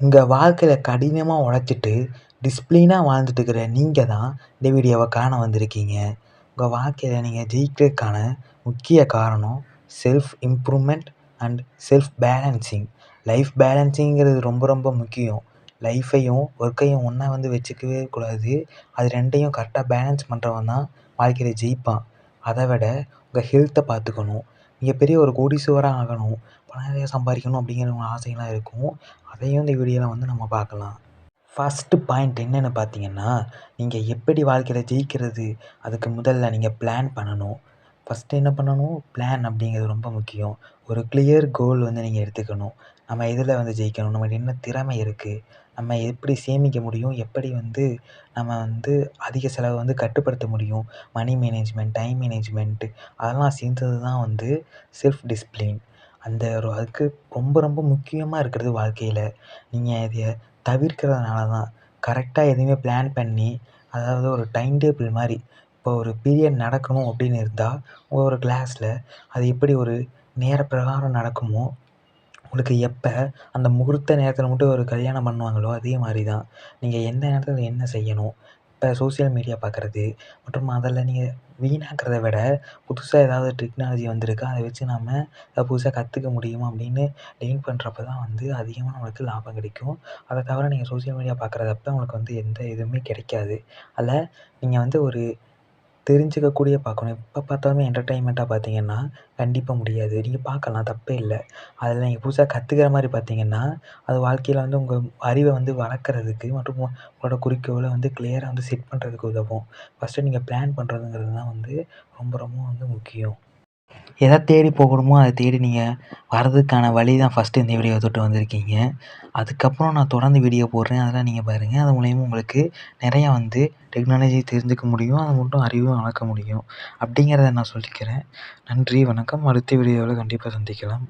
உங்கள் வாழ்க்கையில் கடினமாக உழைச்சிட்டு டிசிப்ளினாக வாழ்ந்துட்டு இருக்கிற நீங்கள் தான் இந்த வீடியோவை காண வந்திருக்கீங்க. உங்கள் வாழ்க்கையில் நீங்கள் ஜெயிக்கிறதுக்கான முக்கிய காரணம் self improvement and self balancing life பேலன்சிங்கிறது ரொம்ப ரொம்ப முக்கியம். லைஃப்பையும் ஒர்க்கையும் ஒன்றா வந்து வச்சுக்கவே கூடாது. அது ரெண்டையும் கரெக்டாக பேலன்ஸ் பண்ணுறவன் தான் வாழ்க்கையில் ஜெயிப்பான். அதை விட உங்கள் ஹெல்த்தை பார்த்துக்கணும். மிகப்பெரிய ஒரு கோடீஸ்வரராக ஆகணும். பணம் நிறைய சம்பாதிக்கணும் அப்படிங்கிற ஒரு ஆசைலாம் இருக்கும். அதையும் இந்த வீடியோவில் வந்து நம்ம பார்க்கலாம். ஃபஸ்ட்டு பாயிண்ட் என்னென்னு பார்த்தீங்கன்னா நீங்கள் எப்படி வாழ்க்கையில் ஜெயிக்கிறது? அதுக்கு முதல்ல நீங்கள் பிளான் பண்ணணும். ஃபஸ்ட்டு என்ன பண்ணணும்? பிளான் அப்படிங்கிறது ரொம்ப முக்கியம். ஒரு கிளியர் கோல் வந்து நீங்கள் எடுத்துக்கணும். நம்ம எதில் வந்து ஜெயிக்கணும். நம்மகிட்ட என்ன திறமை இருக்குது நம்ம எப்படி சேமிக்க முடியும்? எப்படி வந்து நம்ம வந்து அதிக செலவை வந்து கட்டுப்படுத்த முடியும்? மனி மேனேஜ்மெண்ட் டைம் மேனேஜ்மெண்ட்டு அதெல்லாம் சேர்ந்தது தான் வந்து செல்ஃப் டிசிப்ளின் அந்த ஒரு அதுக்கு ரொம்ப ரொம்ப முக்கியமாக இருக்கிறது வாழ்க்கையில். நீங்கள் இதை தவிர்க்கிறதுனால தான் கரெக்டாக எதையுமே பிளான் பண்ணி அதாவது ஒரு டைம் டேபிள் மாதிரி இப்போ ஒரு பீரியட் நடக்கணும் அப்படின்னு இருந்தால் ஒரு கிளாஸில் அது எப்படி ஒரு நேர பிரகாரம் நடக்குமோ உங்களுக்கு எப்போ அந்த முகூர்த்த நேரத்தில் மட்டும் ஒரு கல்யாணம் பண்ணுவாங்களோ அதே மாதிரி தான் நீங்கள் எந்த நேரத்தில் என்ன செய்யணும் இப்போ சோசியல் மீடியா பார்க்குறது மற்றும் அதில் நீங்கள் வீணாக்கிறத விட புதுசாக ஏதாவது டெக்னாலஜி வந்திருக்கு அதை வச்சு நம்ம அதை புதுசாக கற்றுக்க முடியுமா அப்படின்னு லேர்ன் பண்ணுறப்ப தான் வந்து அதிகமாக நம்மளுக்கு லாபம் கிடைக்கும். அதை தவிர நீங்கள் சோசியல் மீடியா பார்க்குறதப்ப உங்களுக்கு வந்து எந்த இதுவுமே கிடைக்காது. அதில் நீங்கள் வந்து ஒரு தெரிஞ்சுக்கக்கூடிய பார்க்கணும். எப்போ பார்த்தாலுமே என்டர்டெயின்மெண்ட்டாக பார்த்தீங்கன்னா கண்டிப்பாக முடியாது. நீங்கள் பார்க்கலாம் தப்பே இல்லை. அதில் நீங்கள் புதுசாக கற்றுக்கிற மாதிரி பார்த்தீங்கன்னா அது வாழ்க்கையில் வந்து உங்கள் அறிவை வந்து வளர்க்குறதுக்கு மற்றும் உங்களோட குறிக்கோளை வந்து கிளியராக வந்து செட் பண்ணுறதுக்கு உதவும். ஃபஸ்ட்டு நீங்கள் பிளான் பண்ணுறதுங்கிறது தான் வந்து ரொம்ப ரொம்ப வந்து முக்கியம். எதை தேடி போகணுமோ அதை தேடி நீங்கள் வர்றதுக்கான வழி தான் ஃபஸ்ட்டு இந்த வீடியோவை தொட்டு வந்திருக்கீங்க. அதுக்கப்புறம் நான் தொடர்ந்து வீடியோ போடுறேன். அதெல்லாம் நீங்கள் பாருங்கள் அது மூலயமா உங்களுக்கு நிறையா வந்து டெக்னாலஜி தெரிஞ்சுக்க முடியும். அது மட்டும் அறிவும் வளர்க்க முடியும். அப்படிங்கிறத நான் சொல்லிக்கிறேன். நன்றி வணக்கம். அடுத்த வீடியோவில் கண்டிப்பாக சந்திக்கலாம்.